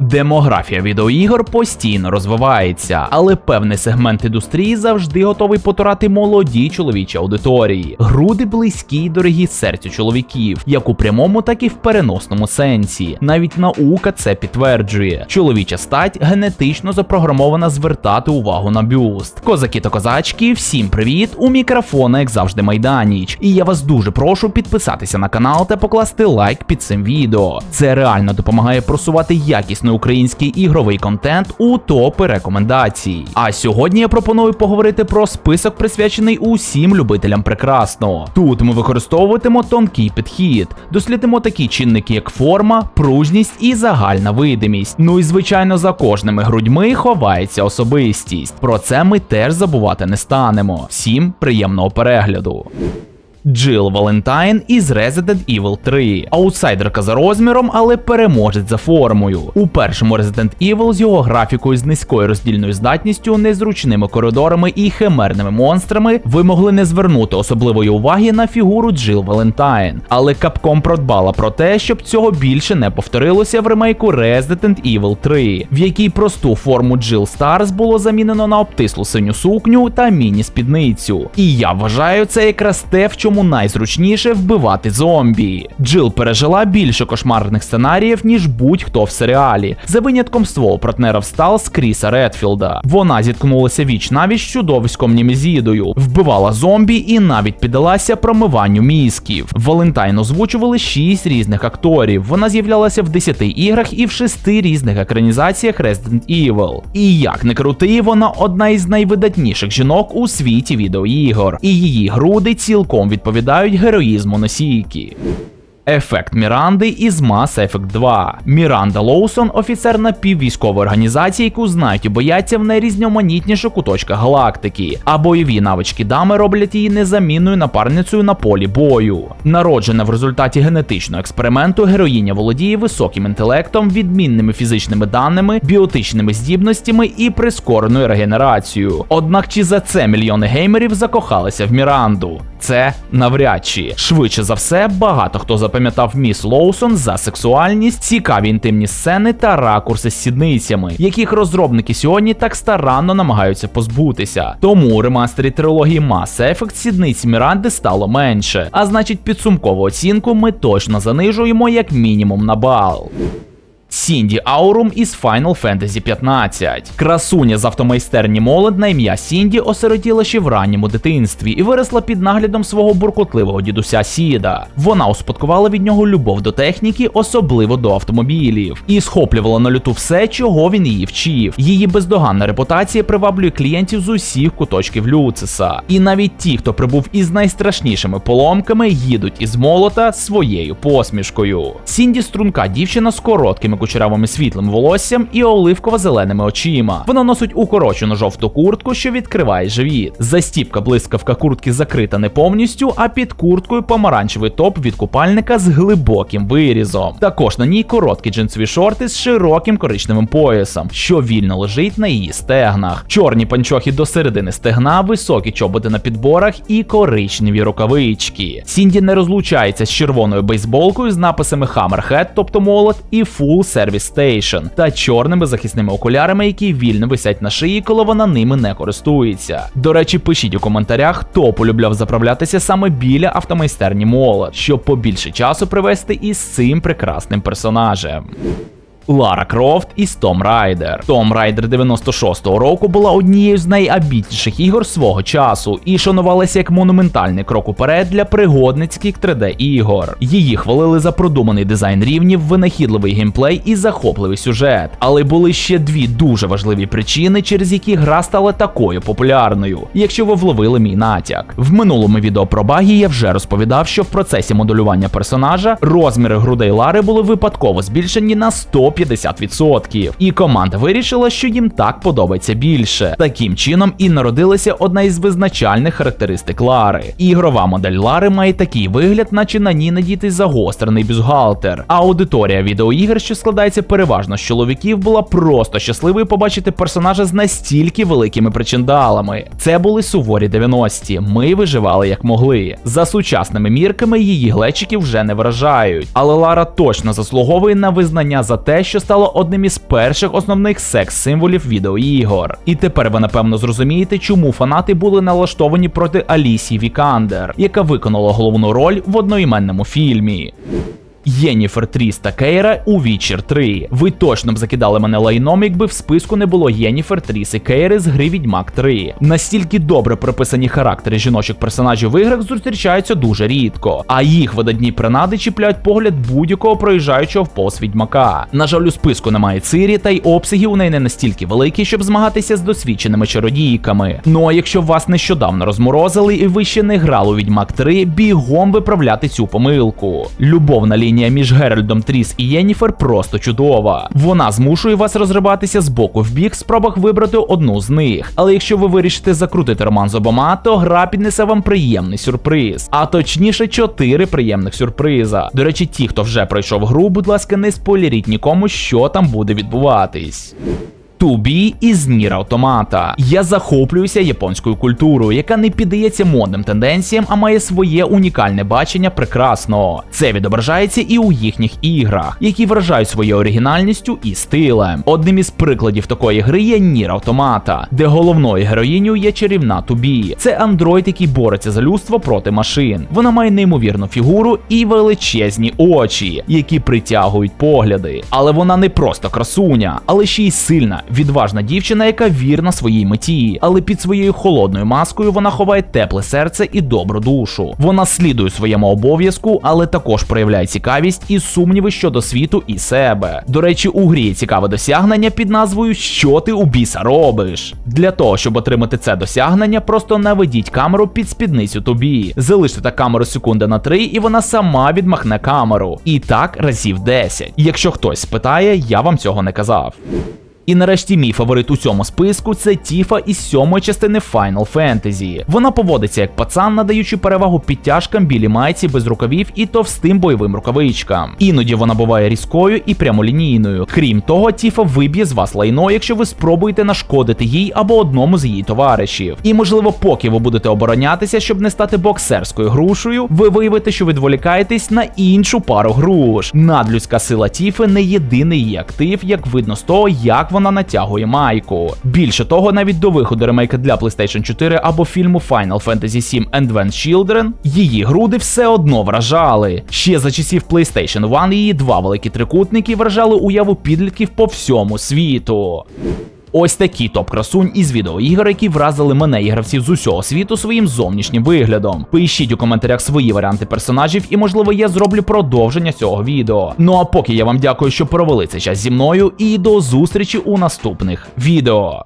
Демографія відеоігор постійно розвивається, але певний сегмент індустрії завжди готовий потурати молодій чоловічій аудиторії. Груди близькі й дорогі серцю чоловіків, як у прямому, так і в переносному сенсі. Навіть наука це підтверджує. Чоловіча стать генетично запрограмована звертати увагу на бюст. Козаки та козачки, всім привіт! У мікрофона, як завжди, Майданіч. І я вас дуже прошу підписатися на канал та покласти лайк під цим відео. Це реально допомагає просувати український ігровий контент у топи рекомендацій. А сьогодні я пропоную поговорити про список, присвячений усім любителям прекрасного. Тут ми використовуватимо тонкий підхід, дослідимо такі чинники, як форма, пружність і загальна видимість. Ну і звичайно, за кожними грудьми ховається особистість. Про це ми теж забувати не станемо. Всім приємного перегляду. Джил Валентайн із Resident Evil 3. Аутсайдерка за розміром, але переможець за формою. У першому Resident Evil з його графікою з низькою роздільною здатністю, незручними коридорами і химерними монстрами ви могли не звернути особливої уваги на фігуру Джил Валентайн. Але Capcom продбала про те, щоб цього більше не повторилося в ремейку Resident Evil 3, в якій просту форму Джил Старс було замінено на обтислу синю сукню та міні-спідницю. І я вважаю це якраз те, в чому найзручніше вбивати зомбі. Джил пережила більше кошмарних сценаріїв, ніж будь-хто в серіалі, за винятком свого партнера в Сталс Кріса Редфілда. Вона зіткнулася віч навіть з чудовиськом Німезідою, вбивала зомбі і навіть піддалася промиванню мізків. Валентайн озвучували 6 різних акторів. Вона з'являлася в 10 іграх і в 6 різних екранізаціях Resident Evil. І як не крути, вона одна із найвидатніших жінок у світі відеоігор. І її груди цілком відповідають героїзму носійки. Ефект Міранди із Mass Effect 2. Міранда Лоусон офіцер напіввійськової організації, яку знають і бояться в найрізноманітніших куточках галактики, а бойові навички дами роблять її незамінною напарницею на полі бою. Народжена в результаті генетичного експерименту, героїня володіє високим інтелектом, відмінними фізичними даними, біотичними здібностями і прискореною регенерацією. Однак чи за це мільйони геймерів закохалися в Міранду? Це навряд чи швидше за все, багато хто запам'ятав міс Лоусон за сексуальність, цікаві інтимні сцени та ракурси з сідницями, яких розробники сьогодні так старанно намагаються позбутися. Тому у ремастері трилогії Mass Effect сідниць Міранди стало менше. А значить, підсумкову оцінку ми точно занижуємо як мінімум на бал. Сінді Аурум із Final Fantasy 15. Красуня з автомайстерні молод на ім'я Сінді осиротіла ще в ранньому дитинстві і виросла під наглядом свого буркотливого дідуся Сіда. Вона успадкувала від нього любов до техніки, особливо до автомобілів, і схоплювала на люту все, чого він її вчив. Її бездоганна репутація приваблює клієнтів з усіх куточків Люциса. І навіть ті, хто прибув із найстрашнішими поломками, їдуть із молота своєю посмішкою. Сінді струнка дівчина з короткими кучерявими світлим волоссям і оливково-зеленими очима. Вона носить укорочену жовту куртку, що відкриває живіт. Застіпка блискавка куртки закрита не повністю, а під курткою помаранчевий топ від купальника з глибоким вирізом. Також на ній короткі джинсові шорти з широким коричневим поясом, що вільно лежить на її стегнах. Чорні панчохи до середини стегна, високі чоботи на підборах і коричневі рукавички. Сінді не розлучається з червоною бейсболкою з написами Hammerhead, тобто молот, і Full Service Station та чорними захисними окулярами, які вільно висять на шиї, коли вона ними не користується. До речі, пишіть у коментарях, хто полюбляв заправлятися саме біля автомайстерні молот, щоб побільше часу привести із цим прекрасним персонажем. Лара Крофт із Том Райдер. Том Райдер 96-го року була однією з найабітніших ігор свого часу і шанувалася як монументальний крок уперед для пригодницьких 3D-ігор. Її хвалили за продуманий дизайн рівнів, винахідливий геймплей і захопливий сюжет. Але були ще дві дуже важливі причини, через які гра стала такою популярною, якщо ви вловили мій натяк. В минулому відео про баги я вже розповідав, що в процесі моделювання персонажа розміри грудей Лари були випадково збільшені на 100 150%. І команда вирішила, що їм так подобається більше. Таким чином і народилася одна із визначальних характеристик Лари. Ігрова модель Лари має такий вигляд, наче на ній надітий загострений бюстгальтер. А аудиторія відеоігр, що складається переважно з чоловіків, була просто щасливою побачити персонажа з настільки великими причиндалами. Це були суворі 90-ті. Ми виживали як могли. За сучасними мірками її глечики вже не вражають. Але Лара точно заслуговує на визнання за те, що стало одним із перших основних секс-символів відеоігор. І тепер ви напевно зрозумієте, чому фанати були налаштовані проти Алісі Вікандер, яка виконала головну роль в одноіменному фільмі. Єніфер Тріс та Кейра у Witcher 3. Ви точно б закидали мене лайном, якби в списку не було Єніфер Тріс і Кейри з гри Відьмак 3. Настільки добре прописані характери жіночих персонажів в іграх зустрічаються дуже рідко, а їх видатні принади чіпляють погляд будь-якого проїжджаючого повз відьмака. На жаль, у списку немає цирі, та й обсяги у неї не настільки великі, щоб змагатися з досвідченими чародійками. Ну а якщо вас нещодавно розморозили і ви ще не грали у Відьмак 3, бігом виправляти цю помилку. Любовна лінія між Геральдом Тріс і Єніфер просто чудова. Вона змушує вас розриватися з боку в бік в спробах вибрати одну з них. Але якщо ви вирішите закрутити роман з обома, то гра піднесе вам приємний сюрприз, а точніше, чотири приємних сюрприза. До речі, ті, хто вже пройшов гру, будь ласка, не спойлеріть нікому, що там буде відбуватись. Тубі із Нір Автомата. Я захоплююся японською культурою, яка не піддається модним тенденціям, а має своє унікальне бачення прекрасного. Це відображається і у їхніх іграх, які вражають своєю оригінальністю і стилем. Одним із прикладів такої гри є Нір Автомата, де головною героїнею є чарівна Тубі. Це андроїд, який бореться за людство проти машин. Вона має неймовірну фігуру і величезні очі, які притягують погляди. Але вона не просто красуня, але ще й сильна відважна дівчина, яка вірна своїй меті, але під своєю холодною маскою вона ховає тепле серце і добру душу. Вона слідує своєму обов'язку, але також проявляє цікавість і сумніви щодо світу і себе. До речі, у грі є цікаве досягнення під назвою Що ти у біса робиш? Для того, щоб отримати це досягнення, просто наведіть камеру під спідницю тобі. Залиште так камеру секунди на 3, і вона сама відмахне камеру. І так разів 10. Якщо хтось спитає, я вам цього не казав. І нарешті мій фаворит у цьому списку це Тіфа із сьомої частини Final Fantasy. Вона поводиться як пацан, надаючи перевагу підтяжкам, білій майці без рукавів і товстим бойовим рукавичкам. Іноді вона буває різкою і прямолінійною. Крім того, Тіфа виб'є з вас лайно, якщо ви спробуєте нашкодити їй або одному з її товаришів. І можливо, поки ви будете оборонятися, щоб не стати боксерською грушею, ви виявите, що відволікаєтесь на іншу пару груш. Надлюдська сила Тіфи не єдиний її актив, як видно з того, як вона натягує майку. Більше того, навіть до виходу ремейка для PlayStation 4 або фільму Final Fantasy VII Advent Children, її груди все одно вражали. Ще за часів PlayStation 1 її два великі трикутники вражали уяву підлітків по всьому світу. Ось такі топ-красунь із відеоігор, які вразили мене і гравців з усього світу своїм зовнішнім виглядом. Пишіть у коментарях свої варіанти персонажів, і можливо я зроблю продовження цього відео. Ну а поки я вам дякую, що провели цей час зі мною, і до зустрічі у наступних відео.